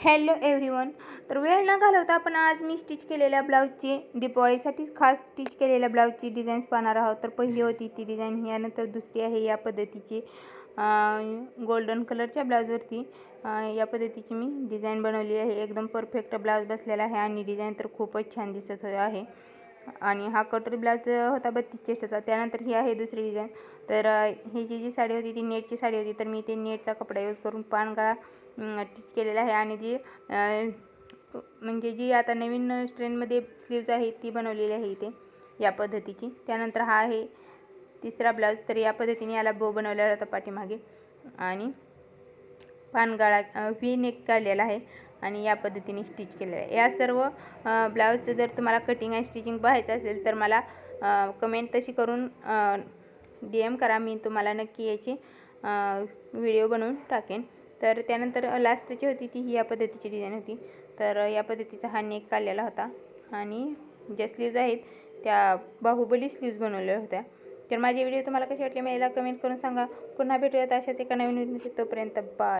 Hello everyone. तर वेळ न घालवता आपण आज मी स्टिच केलेल्या ब्लाऊजची दिपावळीसाठी खास स्टिच केलेल्या ब्लाऊजची डिझाईन्स पाहणार आहोत. तर पहिली होती ती डिझाईन यानंतर दुसरी आहे या पद्धतीची गोल्डन कलरच्या ब्लाऊजवरती. या पद्धतीची मी डिझाईन बनवली आहे. एकदम परफेक्ट ब्लाऊज बसलेला आहे आणि डिझाईन तर खूपच छान दिसत आहे. आणि हा कटोरी ब्लाऊज होता बत्तीस चेस्टचा त्यानंतर ही आहे दुसरी डिझाईन तर ही जी जी साडी होती ती नेटची साडी होती. तर मी ते नेटचा कपडा यूज करून पानगळा टिच केलेला आहे. आणि जी म्हणजे जी आता नवीन स्ट्रेनमध्ये स्लीव्ज आहे ती बनवलेली आहे इथे या पद्धतीची. त्यानंतर हा आहे तिसरा ब्लाऊज तर या पद्धतीने याला बो बनवलेला होता पाठीमागे. आणि पानगाळा व्ही नेक काढलेला आहे. आणि या पद्धतीने स्टिच केलेलं आहे. या सर्व ब्लाऊजचं जर तुम्हाला कटिंग आणि स्टिचिंग पाहायचं असेल तर मला कमेंट तशी करून डी एम करा. मी तुम्हाला नक्की याची व्हिडिओ बनवून टाकेन. तर त्यानंतर लास्टची होती ती ही या पद्धतीची डिझाईन होती. तर या पद्धतीचा हा नेक काढलेला होता. आणि ज्या स्लीव्ज आहेत त्या बाहुबली स्लीव्ज बनवलेल्या होत्या. तर माझे व्हिडिओ तुम्हाला कसे वाटले मला कमेंट करून सांगा. पुन्हा भेटूयात अशाच एका नवीन तोपर्यंत. बाय